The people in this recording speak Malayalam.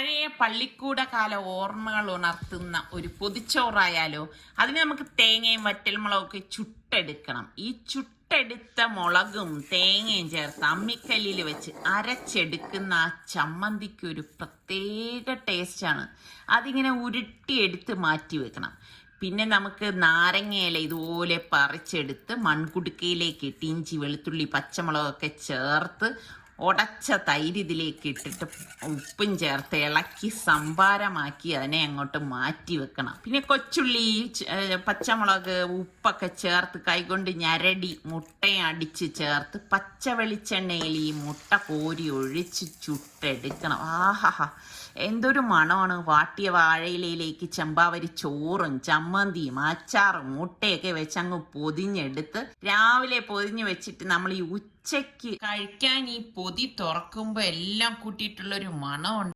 പഴയ പള്ളിക്കൂട കാല ഓർമ്മകൾ ഉണർത്തുന്ന ഒരു പൊതിച്ചോറായാലോ അതിന് നമുക്ക് തേങ്ങയും വറ്റൽമുളകൊക്കെ ചുട്ടെടുക്കണം. ഈ ചുട്ടെടുത്ത മുളകും തേങ്ങയും ചേർത്ത് അമ്മിക്കല്ലിൽ വെച്ച് അരച്ചെടുക്കുന്ന ആ ചമ്മന്തിക്ക് ഒരു പ്രത്യേക ടേസ്റ്റാണ്. അതിങ്ങനെ ഉരുട്ടിയെടുത്ത് മാറ്റി വെക്കണം. പിന്നെ നമുക്ക് നാരങ്ങയില ഇതുപോലെ പറിച്ചെടുത്ത് മൺകുടുക്കയിലേക്ക് ഇട്ട് ഇഞ്ചി വെളുത്തുള്ളി പച്ചമുളകൊക്കെ ചേർത്ത് ഉടച്ച തൈര് ഇതിലേക്ക് ഇട്ടിട്ട് ഉപ്പും ചേർത്ത് ഇളക്കി സംഭാരമാക്കി അതിനെ അങ്ങോട്ട് മാറ്റി വെക്കണം. പിന്നെ കൊച്ചുള്ളി പച്ചമുളക് ഉപ്പൊക്കെ ചേർത്ത് കൈകൊണ്ട് ഞരടി മുട്ടയും അടിച്ച് ചേർത്ത് പച്ച വെളിച്ചെണ്ണയിൽ ഈ മുട്ട കോരി ഒഴിച്ച് ചുട്ടെടുക്കണം. ആഹാ എന്തൊരു മണമാണ്. വാട്ടിയ വാഴയിലയിലേക്ക് ചെമ്പാവരി ചോറും ചമ്മന്തിയും അച്ചാറും മുട്ടയൊക്കെ വെച്ച് അങ്ങ് പൊതിഞ്ഞെടുത്ത് രാവിലെ പൊതിഞ്ഞ് വെച്ചിട്ട് നമ്മൾ ഈ ഉച്ചയ്ക്ക് കഴിക്കാൻ ഈ പൊതി തുറക്കുമ്പോൾ എല്ലാം കൂട്ടിയിട്ടുള്ളൊരു മണമുണ്ട്.